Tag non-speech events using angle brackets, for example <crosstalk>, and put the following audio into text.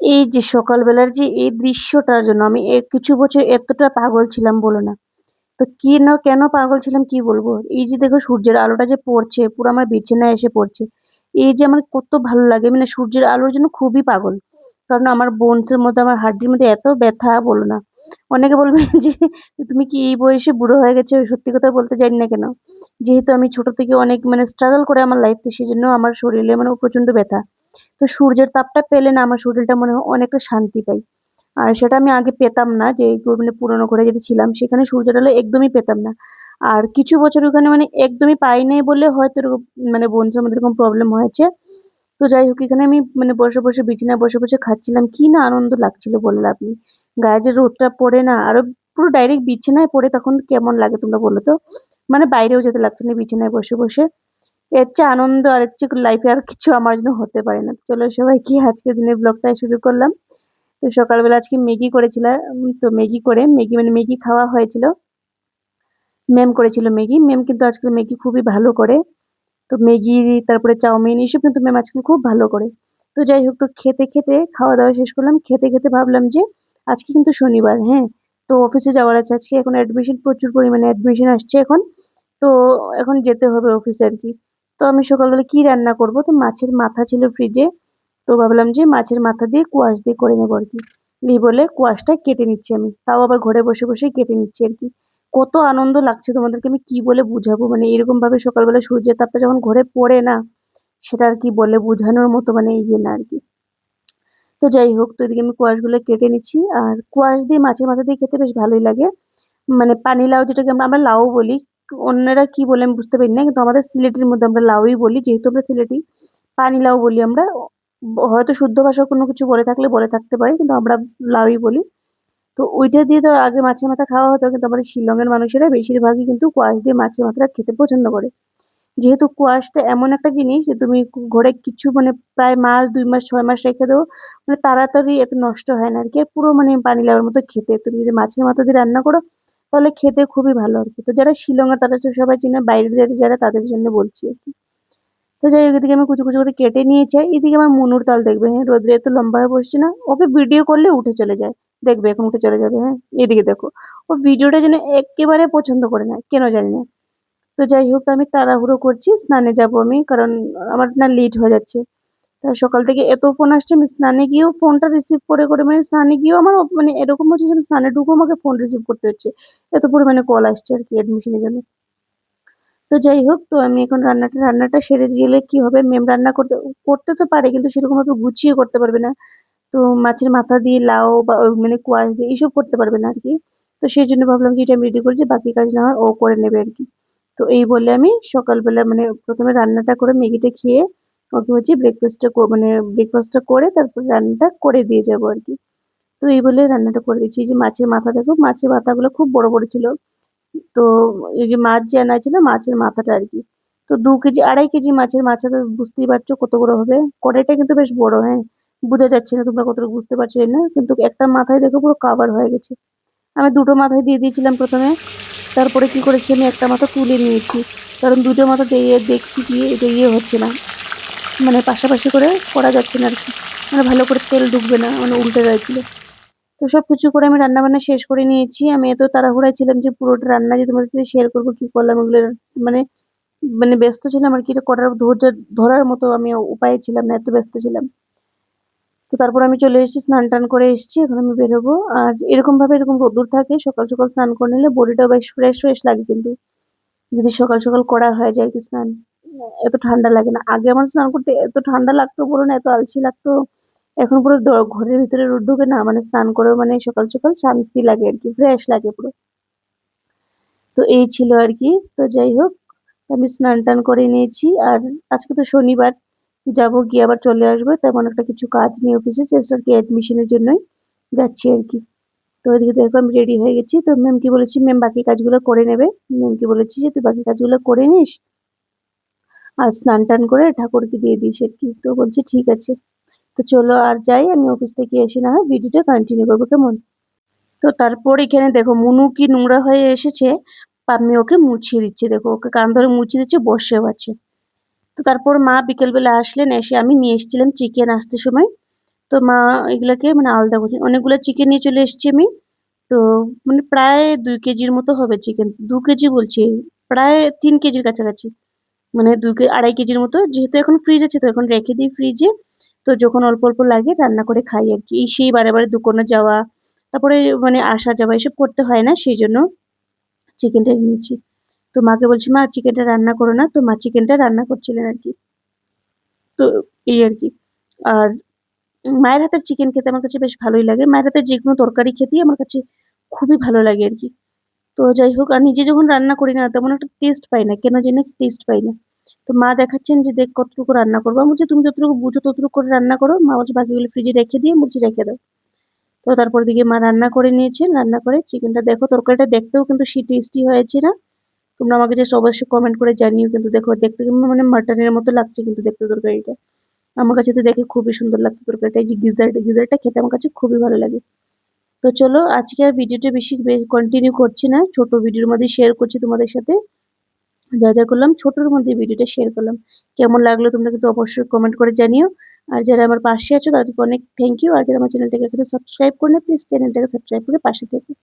এই যে সকালবেলার যে এই দৃশ্যটার জন্য আমি কিছু বছর এতটা পাগল ছিলাম বলো না। তো কি না কেন পাগল ছিলাম কি বলব? এই যে দেখো সূর্যের আলোটা যে পড়ছে, পুরো আমার বিছানায় এসে পড়ছে। এই যে আমার কত ভালো লাগে মানে সূর্যের আলোর জন্য খুবই পাগল। কারণ আমার বোনসের মধ্যে, আমার হাড্ডির মধ্যে এত ব্যথা বলো না। অনেকে বলবে <laughs> যে, তুমি কি এই বয়সে বুড়ো হয়ে গেছো? সত্যি কথা বলতে জানি না কেন। যেহেতু আমি ছোট থেকে অনেক মানে স্ট্রাগল করে আমার লাইফটা সেজন্য আমার শরীরে মানে প্রচণ্ড ব্যথা। তো সূর্যের তাপটা পেলে না আমার শরীরটা মনে হয় অনেকটা শান্তি পাই। আর সেটা আমি আগে পেতাম না যে মানে পুরোনো ঘরে যেটা ছিলাম সেখানে সূর্যের আলো একদমই পেতাম না। আর কিছু বছর ওখানে মানে একদমই পাই নাই বলে হয়তো এরকম মানে বোনসের মধ্যে এরকম প্রবলেম হয়েছে। তো যাই হোক এখানে আমি মানে বসে, বসে বিছানায় বসে, বসে খাচ্ছিলাম। কি না আনন্দ লাগছিল বলে লাভ নেই। গায়ে যে রোদটা পড়ে না আরও পুরো ডাইরেক্ট বিছানায় পড়ে তখন কেমন লাগে তোমরা বলো তো? মানে বাইরেও যেতে লাগছে না বিছানায় বসে, বসে। এর চেয়ে আনন্দ আর এর চেয়ে লাইফে আর কিছু আমার জন্য হতে পারে না। চলো সবাই কি আজকের দিনের ব্লগটা শুরু করলাম। তো সকালবেলা আজকে ম্যাগি করেছিলাম তো ম্যাগি করে ম্যাগি মানে ম্যাগি খাওয়া হয়েছিল। ম্যাম করেছিল ম্যাগি। ম্যাম কিন্তু আজকাল ম্যাগি খুবই ভালো করে। তো ম্যাগি তারপরে চাউমিন এসব কিন্তু ম্যাম আজকাল খুব ভালো করে। তো যাই হোক তো খেতে, খেতে খাওয়া-দাওয়া শেষ করলাম। খেতে, খেতে ভাবলাম যে আজকে কিন্তু শনিবার, হ্যাঁ? তো অফিসে যাওয়ার আছে আজকে এখন অ্যাডমিশন প্রচুর পরিমাণে অ্যাডমিশন আসছে এখন। তো এখন যেতে হবে অফিসে আরকি। তো আমি সকালবেলা কি রান্না করব? তো মাছের মাথা ছিল ফ্রিজে। তো ভাবলাম যে মাছের মাথা দিয়ে কোয়াশ দিয়ে করে নেব আর কি এই বলে কোয়াশটা কেটে নিচ্ছি আমি। তাও আবার ঘরে বসে, বসেই কেটে নিচ্ছি আর কি কত আনন্দ লাগছে তোমাদেরকে আমি কি বলে বুঝাবো? মানে এরকম ভাবে সকালবেলা সূর্যের তাপটা যখন ঘরে পড়ে না, সেটা আর কি বলে বোঝানোর মতো মানে ইয়ে না আর কি তো যাই হোক তো এদিকে আমি কোয়াশগুলো কেটে নিচ্ছি। আর কোয়াশ দিয়ে মাছের মাথা দিয়ে খেতে বেশ ভালোই লাগে। মানে পানি লাউ যেটাকে আমরা, আমরা লাউ বলি। অন্যরা কি বলে আমি বুঝতে পারি না। কিন্তু আমাদের সিলেটির মধ্যে আমরা লাউই বলি। যেহেতু আমরা সিলেটি, পানি লাউ বলি আমরা। হয়তো শুদ্ধ ভাষায় কোনো কিছু বলে থাকলে বলে থাকতে পারি কিন্তু আমরা লাউই বলি। তো ওইটা দিয়ে তো আগে মাছের মাথা খাওয়া হতো। কিন্তু আমাদের শিলংয়ের মানুষেরা বেশিরভাগই কিন্তু কোয়াশ দিয়ে মাছের মাথাটা খেতে পছন্দ করে। যেহেতু কোয়াশটা এমন একটা জিনিস যে তুমি ঘরে কিছু মানে প্রায় মাস, দুই মাস, ছয় মাস রেখে দেবো মানে তাড়াতাড়ি এত নষ্ট হয় না আর কি পুরো মানে পানি লাউয়ের মতো খেতে। তুমি যদি মাছের মাথা দিয়ে রান্না করো, তাহলে খেতে খুবই ভালো আর কি তো যারা শিলংয়ের তারা তো সবাই চিনে, বাইরের যারা তাদের জন্য বলছি আর কি তো যাই হোক এদিকে আমি কুচি, কুচি করে কেটে নিয়েছি। এদিকে আমার মুনুর তাল দেখবে, হ্যাঁ? রোদ্রে এত লম্বা হয়ে বসছে না? ওকে ভিডিও করলে উঠে চলে যায়। দেখবে এখন উঠে চলে যাবে, হ্যাঁ? এদিকে দেখো। ও ভিডিওটা যেন একেবারে পছন্দ করে না। কেন জানি না। তো যাই হোক আমি তাড়াহুড়ো করছি। স্নানে যাব আমি। কারণ আমার না লেট হয়ে যাচ্ছে। সকাল থেকে এত ফোন আসছে আমি স্নানে গিয়েও ফোনটা রিসিভ করে, করে মানে স্নানে গিয়েও আমার মানে এরকম হচ্ছে আমি স্নানে ঢুকেও আমাকে ফোন রিসিভ করতে হচ্ছে। এত পরিমাণে কল আসছে আর কি অ্যাডমিশনের জন্য। তো যাই হোক তো আমি এখন রান্নাটা রান্নাটা সেরে গেলে কি হবে ম্যাম রান্না করতে করতে তো পারে কিন্তু সেরকমভাবে গুছিয়ে করতে পারবে না। তো মাছের মাথা দিয়ে লাউ বা মানে কোয়াশ দিয়ে এইসব করতে পারবে না আর কি তো সেই জন্য ভাবলাম যে এটা আমি রেডি করি যে বাকি কাজ না হয় ও করে নেবে আর কি তো এই বলে আমি সকালবেলা মানে প্রথমে রান্নাটা করে ম্যাগিটা খেয়ে ওকে হচ্ছে ব্রেকফাস্টটা মানে ব্রেকফাস্টটা করে তারপর রান্নাটা করে দিয়ে যাব আরকি। তো এই বলে রান্নাটা করে দিচ্ছি। যে মাছের মাথা দেখো মাছের মাথাগুলো খুব বড়, বড় ছিল। তো এই যে মাছ যে আনা ছিল মাছের মাথাটা আর কি তো দু কেজি ২.৫ কেজি মাছের মাথা তো বুঝতেই পারছ কত বড় হবে। কড়াইটা কিন্তু বেশ বড়, হ্যাঁ? বোঝা যাচ্ছে না তোমরা কতটা বুঝতে পারছ না। কিন্তু একটা মাথায় দেখো পুরো কাভার হয়ে গেছে। আমি দুটো মাথায় দিয়ে দিয়েছিলাম প্রথমে তারপরে কি করেছি আমি একটা মাথা তুলে নিয়েছি। কারণ দুটো মাথা দিয়ে দেখছি কি এটা ইয়ে হচ্ছে না। মানে পাশাপাশি করে করা যাচ্ছে না আর কি মানে ভালো করে তেল ঢুকবে না। মানে উল্টে যাচ্ছিল। তো সব কিছু করে আমি রান্নাবান্না শেষ করে নিয়েছি। আমি এত তাড়াহুড়ায় ছিলাম যে পুরোটা রান্না যে তোমাদের সাথে শেয়ার করব কি করলাম এগুলো মানে মানে ব্যস্ত ছিলাম আর কি এটা করার ধৈর্য ধরার মতো আমি উপায়ে ছিলাম না। এত ব্যস্ত ছিলাম। তো তারপর আমি চলে এসেছি স্নান-টান করে এসেছি। এখন আমি বেরোবো। আর এরকমভাবে এরকম রোদ্দুর থাকে সকাল, সকাল স্নান করে নিলে বডিটাও বেশ ফ্রেশ, ফ্রেশ লাগে কিন্তু। যদি সকাল, সকাল করা হয়ে যায় আরকি স্নান। এত ঠান্ডা লাগে না। আগে আমার স্নান করতে এত ঠান্ডা লাগতো বলো না, এত আলসি লাগতো। এখন পুরো ঘরের ভিতরে রোদ ঢুকে না মানে স্নান করেও মানে সকাল, সকাল শান্তি লাগে আর কি ফ্রেশ লাগে পুরো। তো এই ছিল আর কি তো যাই হোক আমি স্নান-টান করে নিয়েছি। আর আজকে তো শনিবার। যাব গিয়ে আবার চলে আসব। তেমন একটা কিছু কাজ নেই অফিসে জাস্ট আরকি অ্যাডমিশনের জন্যই যাচ্ছি আর কি তো এদিকে দেখো আমি রেডি হয়ে গেছি। তো ম্যামকে বলেছি ম্যাম বাকি কাজগুলো করে নেবে। ম্যামকে বলেছি যে তুই বাকি কাজগুলো করে নিস। আর স্নান-টান করে ঠাকুরকে দিয়ে দিস আরকি। তো বলছে, ঠিক আছে। তো চলো আর যাই, আমি অফিস থেকে এসে না হয় ভিডিওটা কন্টিনিউ করব কেমন? তো তারপর এখানে দেখো, মুনু কি নোংরা হয়ে এসেছে। পাম্মি ওকে মুছিয়ে দিচ্ছে দেখো, ওকে কান ধরে মুছিয়ে দিচ্ছে, বসেও আছে। তো তারপর মা বিকেলবেলা আসলেন, এসে আমি নিয়ে এসেছিলাম চিকেন আসতে সময়। তো মা এগুলাকে মানে আলাদা করছে অনেকগুলো চিকেন নিয়ে চলে এসেছি আমি তো মানে প্রায় দুই কেজির মতো হবে চিকেন দু কেজি বলছি, প্রায় তিন কেজির কাছাকাছি মানে দু কে আড়াই কেজির মতো। যেহেতু এখন ফ্রিজ আছে, তো এখন রেখে দিই ফ্রিজে তো যখন অল্প অল্প লাগে, রান্না করে খাই আর কি। সেই বারে বারে দোকানে যাওয়া, তারপরে মানে আসা যাওয়া, এসব করতে হয় না। সেই জন্য চিকেনটা নিয়েছি তো মাকে বলছি, মা চিকেনটা রান্না করো না। তো মা চিকেনটা রান্না করছিলেন আর কি। তো এই আর কি। আর মায়ের হাতের চিকেন খেতে আমার কাছে বেশ ভালোই লাগে। মায়ের হাতের যে কোনো তরকারি খেতেই আমার কাছে খুবই ভালো লাগে আর কি। তো যাই হোক, আর নিজে যখন রান্না করি না, তেমন একটা টেস্ট পাই না। কেন জানি টেস্ট পাই না। তো মা দেখাচ্ছেন যে, দেখ কতটুকু রান্না করব। আমি বলছি, তুমি যতটুকু বুঝো, ততটুকু করে রান্না করো। মা বলছে, বাকিগুলো ফ্রিজে রেখে দিয়ে বলছি রেখে দাও। তো তারপর দিকে মা রান্না করে নিয়েছেন, রান্না করে চিকেনটা দেখো, তরকারিটা দেখতেও কিন্তু সে টেস্টি হয়েছে না। তোমরা আমাকে জাস্ট অবশ্যই কমেন্ট করে জানিও, কিন্তু দেখো, দেখতে মানে মাটনের মতো লাগছে কিন্তু দেখতে তরকারিটা। আমার কাছে তো দেখে খুবই সুন্দর লাগছে তরকারিটা। এই যে গিজারটা গিজারটা খেতে আমার কাছে খুবই ভালো লাগে। তো চলো, আজকে আর ভিডিওটা বেশি কন্টিনিউ করছি না। ছোট ভিডিওর মধ্যে শেয়ার করছি তোমাদের সাথে। যা যা করলাম, ছোটোর মধ্যে ভিডিওটা শেয়ার করলাম। কেমন লাগল তোমরা কিন্তু অবশ্যই কমেন্ট করে জানিও। আর যারা আমার পাশে আছো, তাদেরকে অনেক থ্যাংক ইউ আর যারা আমার চ্যানেলটাকে সাবস্ক্রাইব করে প্লিজ চ্যানেলটাকে সাবস্ক্রাইব করে পাশে থেকে।